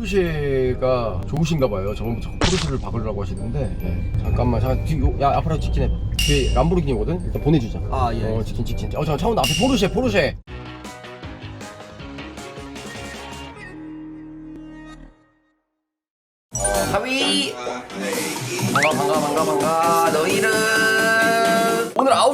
포르쉐가 좋으신가 봐요. 저번부터 포르쉐를 박으려고 하시는데 예. 잠깐만 잠깐 뒤, 요- 야 앞으로 직진해. 뒤에 람보르기니거든. 일단 보내주자. 아, 예, 어 직진 직진. 어 잠깐 차원 앞에 포르쉐 포르쉐.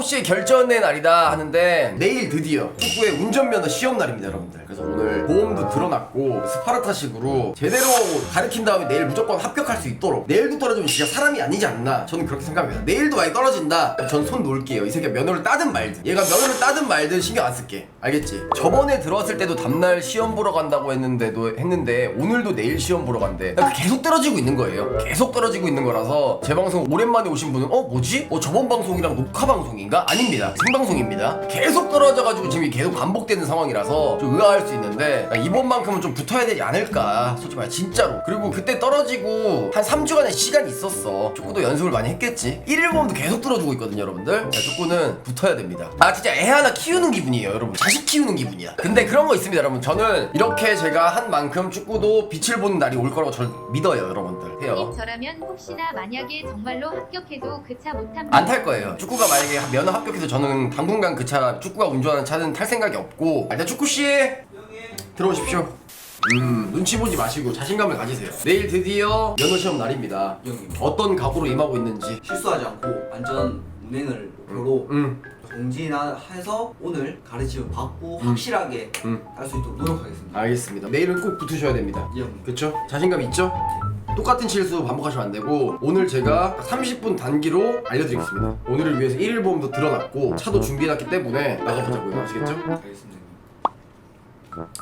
9시에 결전의 날이다 하는데 내일 드디어 축구의 운전면허 시험 날입니다 여러분들. 그래서 오늘 보험도 들어놨고 스파르타식으로 제대로 가르친 다음에 내일 무조건 합격할 수 있도록 내일도 떨어지면 진짜 사람이 아니지 않나 저는 그렇게 생각합니다. 내일도 만약 떨어진다? 전 손 놓을게요. 이 새끼가 면허를 따든 말든. 얘가 면허를 따든 말든 신경 안 쓸게. 알겠지? 저번에 들어왔을 때도 다음날 시험 보러 간다고 했는데도 했는데 오늘도 내일 시험 보러 간대. 계속 떨어지고 있는 거예요. 계속 떨어지고 있는 거라서 제 방송 오랜만에 오신 분은 어 뭐지? 어 저번 방송이랑 녹화 방송인가? 아닙니다. 생방송입니다. 계속 떨어져가지고 지금 계속 반복되는 상황이라서 좀 의아할 수 있는데 그러니까 이번만큼은 좀 붙어야 되지 않을까 솔직히 말 진짜로. 그리고 그때 떨어지고 한 3주간의 시간이 있었어. 축구도 연습을 많이 했겠지? 1일 보험도 계속 들어주고 있거든요 여러분들. 자, 축구는 붙어야 됩니다. 아 진짜 애 하나 키우는 기분이에요 여러분. 자식 키우는 기분이야. 근데 그런 거 있습니다 여러분. 저는 이렇게 제가 한 만큼 축구도 빛을 보는 날이 올 거라고 저는 믿어요 여러분들. 해요. 저라면 혹시나 만약에 정말로 합격해도 그 차 못합니다. 안 탈 거예요. 축구가 만약에 면허 합격해서 저는 당분간 그 차 축구가 운전하는 차는 탈 생각이 없고 일단 축구 씨 들어오십시오. 음 눈치 보지 마시고 자신감을 가지세요. 내일 드디어 면허 시험 날입니다. 형님. 어떤 각오로 임하고 있는지. 실수하지 않고 안전 운행을 목표로 음 정진해서 오늘 가르침을 받고 음. 확실하게 음. 할 수 있도록 노력하겠습니다. 알겠습니다. 내일은 꼭 붙으셔야 됩니다. 예, 형님. 그쵸? 자신감 있죠? 똑같은 실수 반복하시면 안 되고 오늘 제가 30분 단기로 알려드리겠습니다. 오늘을 위해서 1일 보험도 들어놨고 차도 준비해놨기 때문에 나가보자고요. 아시겠죠? 알겠습니다.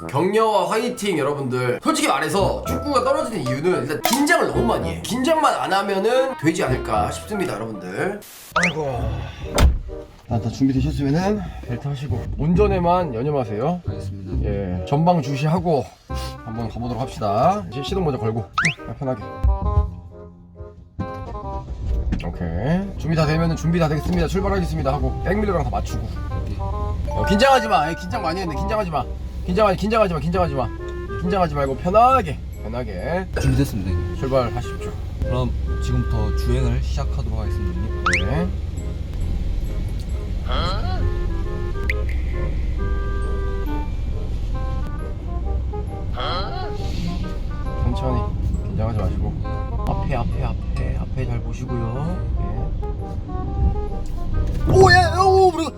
격려와 화이팅 여러분들 솔직히 말해서 축구가 떨어지는 이유는 일단 긴장을 너무 많이 해 긴장만 안 하면은 되지 않을까 싶습니다 여러분들 아이고 다, 다 준비되셨으면은 벨트 하시고 운전에만 연념하세요 알겠습니다. 예 전방 주시하고 한번 가보도록 합시다 이제 시동 먼저 걸고 네, 편하게 오케이 준비 다 되면은 준비 다 되겠습니다 출발하겠습니다 하고 백밀러랑 다 맞추고 어, 긴장하지 마. 에이, 긴장 많이 했네. 긴장하지 마. 긴장하지, 긴장하지 마. 긴장하지 마. 긴장하지 말고 편하게, 편하게 준비됐습니다. 형님. 출발하십시오. 그럼 지금부터 주행을 시작하도록 하겠습니다. 형님. 네. 긴장하지 마시고 앞에 앞에 앞에 앞에 잘 보시고요. 예. 오예 오 그리고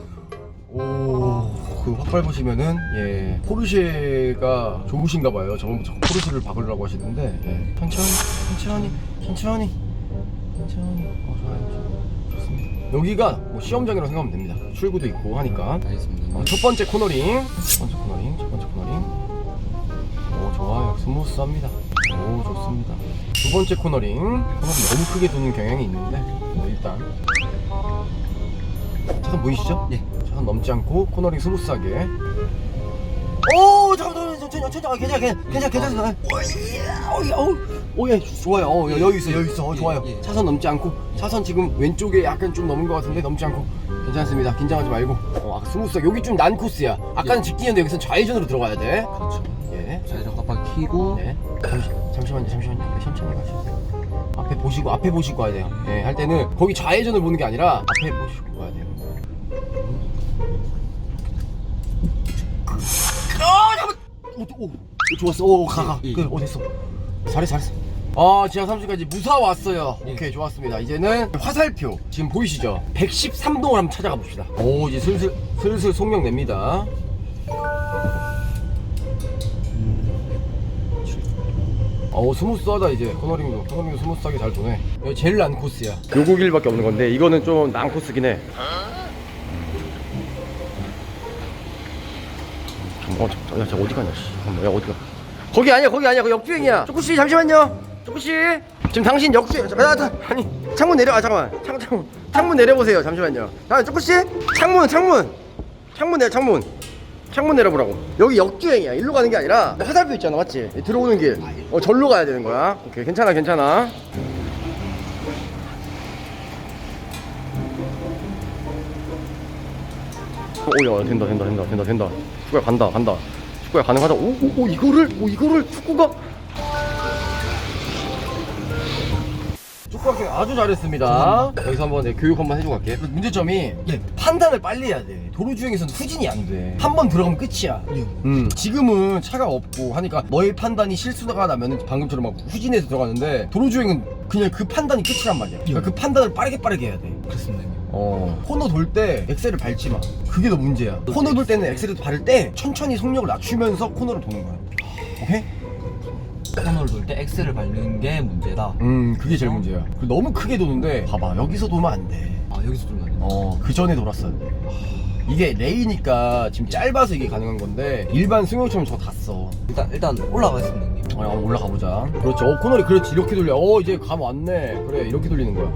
오그 확발 보시면은 예 포르쉐가 좋으신가 봐요. 저번부터 포르쉐를 박으려고 하시는데 예. 천천히 천천히 천천히 천천히 어 좋아요 좋습니다. 여기가 뭐 시험장이라고 생각하면 됩니다. 출구도 있고 하니까 알겠습니다. 어, 첫 번째 코너링 첫 번째 코너링 첫 번째 코너링 오 좋아요 스무스합니다 오 좋습니다. 두 번째 코너링. 코너링 너무 크게 도는 경향이 있는데 뭐 일단. 차선 보이시죠? 예. 차선 넘지 않고 코너링 스무스하게. 오 잠깐만 천천히 천천히 아, 괜찮아 괜찮아 괜찮아 괜찮아 오예 오예 좋아요. 어 여유 있어 여유 있어. 어, 좋아요. 예, 예. 차선 넘지 않고 차선 지금 왼쪽에 약간 좀 넘은 것 같은데 넘지 않고. 괜찮습니다. 긴장하지 말고. 어 아까 스무스하게. 여기 좀 난 코스야. 아까는 예. 직진이었는데 여기서 좌회전으로 들어가야 돼. 그렇죠. 예. 자, 이제 깜빡 키고. 네. 잠시, 잠시 만요, 잠시만요. 네, 천천히 가시죠. 앞에 보시고, 앞에 보시고 가야 돼요. 네, 할 때는 거기 좌회전을 보는 게 아니라 앞에 보시고 가야 돼요. 아, 잠깐! 오, 오, 오, 좋았어. 오, 가, 가. 예, 예. 그, 어, 됐어. 잘했어, 잘했어. 아, 지하 3층까지 무사 왔어요. 예. 오케이, 좋았습니다. 이제는 화살표. 지금 보이시죠? 113동을 한번 찾아가 봅시다. 오, 이제 슬슬, 슬슬 속력 냅니다. 어 스무스하다 이제 코너링도 코너링도 스무스하게 잘 도네 여기 제일 난 코스야 요거 길밖에 없는 건데 이거는 좀 난 코스긴 해 어, 저, 야, 저 어디 가냐, 씨. 잠깐만, 야, 어디 가? 거기 아니야, 거기 아니야, 그 역주행이야. 쪼꾸씨, 잠시만요. 쪼꾸씨. 지금 당신 역주행, 아, 아, 아니, 창문 내려, 아, 잠깐만. 창, 창문. 창문 내려보세요, 잠시만요. 아, 쪼꾸씨? 창문, 창문. 창문 내려, 창문. 창문 내려보라고. 여기 역주행이야. 일로 가는 게 아니라 화살표 있잖아, 맞지? 들어오는 길. 어, 절로 가야 되는 거야. 오케이, 괜찮아, 괜찮아. 오야 된다 된다 된다 된다 된다 축구야 간다 간다 축구야 가능하다 오오 오 이거를 오 이거를 축구가 축구학생 아주 잘했습니다. 여기서 한번 내 교육 한번 해주고 갈게. 문제점이 예. 판단을 빨리 해야 돼. 도로 주행에서는 후진이 안 돼. 한 번 들어가면 끝이야. 예. 음, 지금은 차가 없고 하니까 너의 판단이 실수가 나면 방금처럼 막 후진해서 들어가는데 도로 주행은 그냥 그 판단이 끝이란 말이야. 그러니까 그 판단을 빠르게 빠르게 해야 돼. 그렇습니다 형님 어 코너 돌 때 엑셀을 밟지 마 그게 더 문제야 코너 돌 때는 엑셀을 밟을 때 천천히 속력을 낮추면서 코너를 도는 거야 오케이? 코너를 돌때 엑셀을 밟는 게 문제다. 음 그게 제일 문제야. 그리고 너무 크게 도는데 봐봐 여기서 도면 안돼어그 아 여기서 돌면 안 돼. 전에 돌았어야 돼. 이게 레이니까 지금 짧아서 이게 가능한 건데 일반 승용차면 저거 다써. 일단 일단 올라가겠습니다 형님. 어, 한번 올라가 보자. 그렇지 어 코너를 그렇지. 이렇게 돌려. 어 이제 감 왔네. 그래 이렇게 돌리는 거야.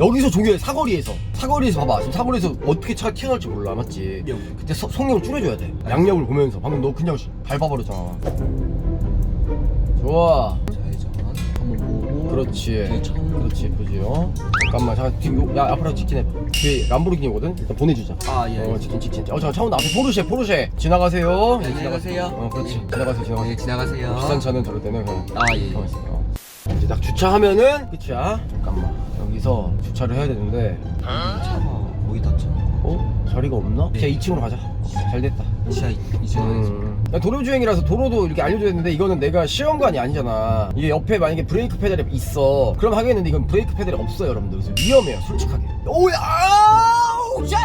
여기서 종교에 사거리에서. 사거리에서 봐봐. 지금 사거리에서 어떻게 차가 튀어나올지 몰라 맞지? 예. 그때 서- 속력을 줄여줘야 돼. 양력을 보면서. 방금 너 그냥 밟아버렸잖아 좋아 좌회전 한번 보고. 그렇지. 뒤에 처음 그렇지 그지. 어? 잠깐만 잠깐 뒤 야, 앞으로 직진해봐 뒤에 람보르기니거든? 일단 보내주자. 아 예 어 직진 직진. 어 잠깐 차온다 앞에 포르쉐 포르쉐. 지나가세요. 네, 안녕하세요. 어 그렇지. 지나가세요 지나가세요. 네 지나가세요. 비싼 차는 저럴 때는 그냥 아 예 가만히 있어. 어. 이제 딱 주차하면은 끝이야. 잠깐만. 여기서 주차를 해야 되는데. 차가 거의 닿잖아 어? 자리가 없나? 네. 지하 2층으로 가자. 잘 됐다. 지하 이제 음. 야, 도로 주행이라서 도로도 이렇게 알려줘야 되는데 이거는 내가 시험관이 아니잖아. 이게 옆에 만약에 브레이크 페달이 있어. 그럼 하겠는데 이건 브레이크 페달이 없어요, 여러분들. 그래서 위험해요, 솔직하게. 오야! 아우! 쉣!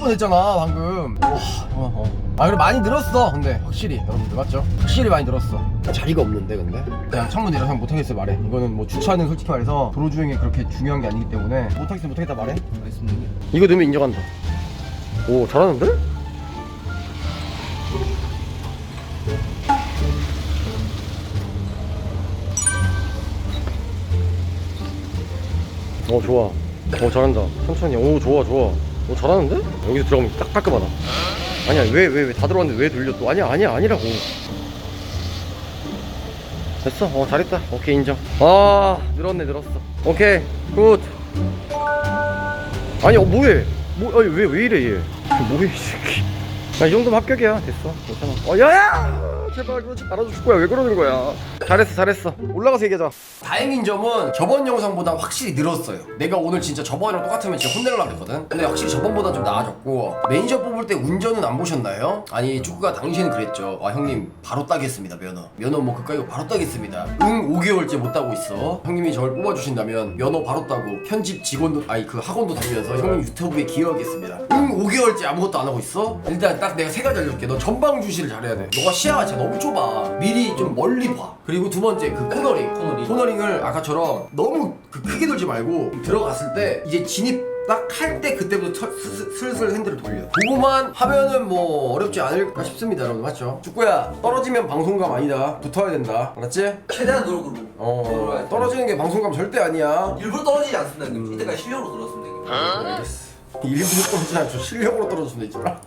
야 방금 뻔했잖아 방금. 와, 어, 어. 아 그래 많이 늘었어 근데. 확실히 여러분들 맞죠? 확실히 많이 늘었어. 자리가 없는데 근데? 그냥 창문 형 못하겠어 말해. 이거는 뭐 주차는 솔직히 말해서 도로 주행이 그렇게 중요한 게 아니기 때문에 못하겠어 못하겠다 말해. 알겠습니다. 이거 넣으면 인정한다. 오 잘하는데? 어 좋아. 어 잘한다. 천천히. 오 좋아 좋아 오 잘하는데? 여기서 들어가면 딱 깔끔하다. 아니야 왜 왜 왜 다 들어갔는데 왜 돌려 또? 아니야 아니야 아니라고. 됐어. 어 잘했다. 오케이 인정. 아 늘었네 늘었어. 오케이 굿. 아니 어 뭐해? 뭐 아니 왜 왜 이래 얘? 뭐해 이 새끼 야이 정도면 합격이야. 됐어. 괜찮아. 어 야야! 제발 그러지 말아줘. 축구야. 왜 그러는 거야? 잘했어 잘했어. 올라가서 얘기하자. 다행인 점은 저번 영상보다 확실히 늘었어요. 내가 오늘 진짜 저번이랑 똑같으면 진짜 혼내려고 그랬거든. 근데 확실히 저번보다 좀 나아졌고 매니저 뽑을 때 운전은 안 보셨나요? 아니 축구가 당시에는 그랬죠. 아 형님 바로 따겠습니다 면허. 면허 뭐 그까이고 바로 따겠습니다. 응 5개월째 못 따고 있어. 형님이 저를 뽑아주신다면 면허 바로 따고 편집 직원도 아니 그 학원도 다니면서 형님 유튜브에 기여하겠습니다. 응 5개월째 아무것도 안 하고 있어? 일단 딱 내가 세 가지 알려줄게. 너 전방 주시를 잘해야 돼. 너가 시야가 진짜 너무 좁아. 미리 좀 멀리 봐. 그리고 두 번째 그 코너링. 코너링. 코너링을 아까처럼 너무 그 크게 돌지 말고 들어갔을 때 이제 진입 딱 할 때 그때부터 털- 슬- 슬슬 핸들을 돌려. 그거만 하면은 뭐 어렵지 않을까 싶습니다 여러분. 맞죠? 축구야 떨어지면 방송감 아니다. 붙어야 된다. 알았지? 최대한 노력으로 어. 떨어지는 게 방송감 절대 아니야. 일부러 떨어지지 않습니다. 이때까지 실력으로 들었습니다 형님 일부러 떨어지지 않죠. 실력으로 떨어졌으면 있잖아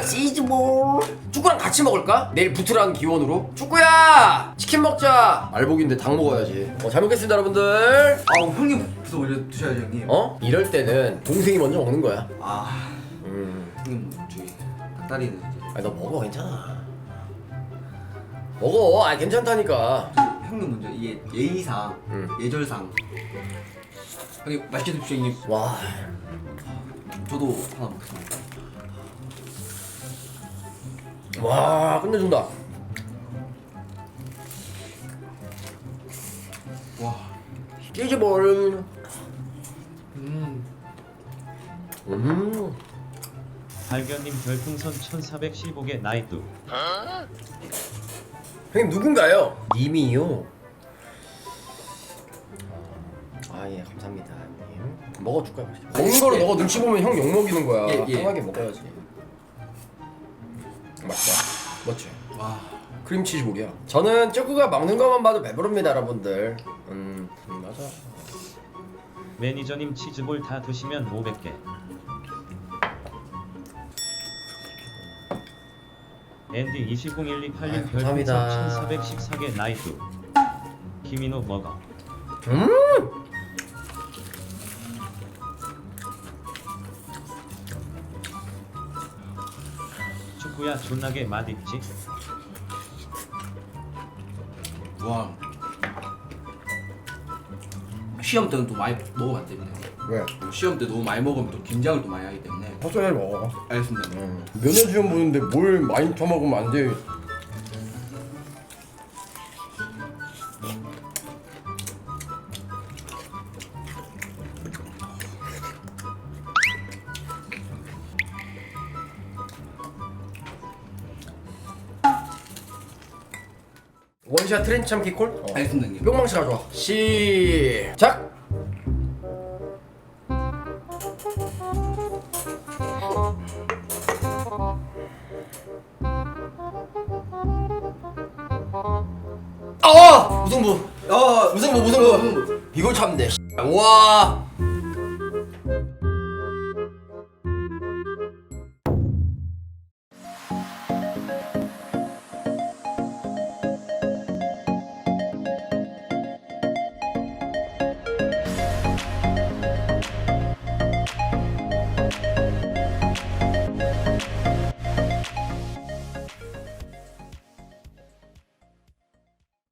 시즈볼 축구랑 같이 먹을까? 내일 부트라는 기원으로? 축구야! 치킨 먹자! 말복인데 닭 먹어야지. 어, 잘 먹겠습니다 여러분들. 아 형님 부터 올려 드셔야죠 형님. 어? 이럴 때는 동생이 먼저 먹는 거야. 아 음. 형님 저기 닭다리는 이제 아니 너 먹어 괜찮아. 먹어. 아 괜찮다니까. 형님 먼저 이게 예의상 음. 예절상. 형님 맛있게 드십시오 형님. 와. 저도 하나 먹겠습니다 와 끝내준다 와 치즈볼 음. 음 발견님 별풍선 1415개 나이뚜 형님 누군가요? 님이요. 아 예 감사합니다. 님. 먹어줄까요? 먹는 거로 너가 눈치 보면 형 욕 먹이는 거야. 예, 예. 편하게 먹어야지. 맛있다. 맞지? 와 크림치즈 볼이야. 저는 쪼꾸가 먹는 것만 봐도 배부릅니다, 여러분들. 음, 음 맞아. 매니저님 치즈볼 다 드시면 500개 앤디 20128님 아유, 별풍선 감사합니다. 1414개 나이뚜 키미노 먹어 음. 축구야 존나게 맛있지 와. 시험 때는 또 많이 됩니다. 왜? 시험 때 너무 많이 먹으면 또 긴장을 또 많이 하기 때문에. 헛소리를 먹어 알겠습니다. 면허 시험 보는데 뭘 많이 처먹으면 안돼 원샷 트렌치 참기 콜? 어. 알겠습니다, 형님. 뿅망치 가져와 시작 아 무승부 어, 무승부 무승부 이걸 참네 와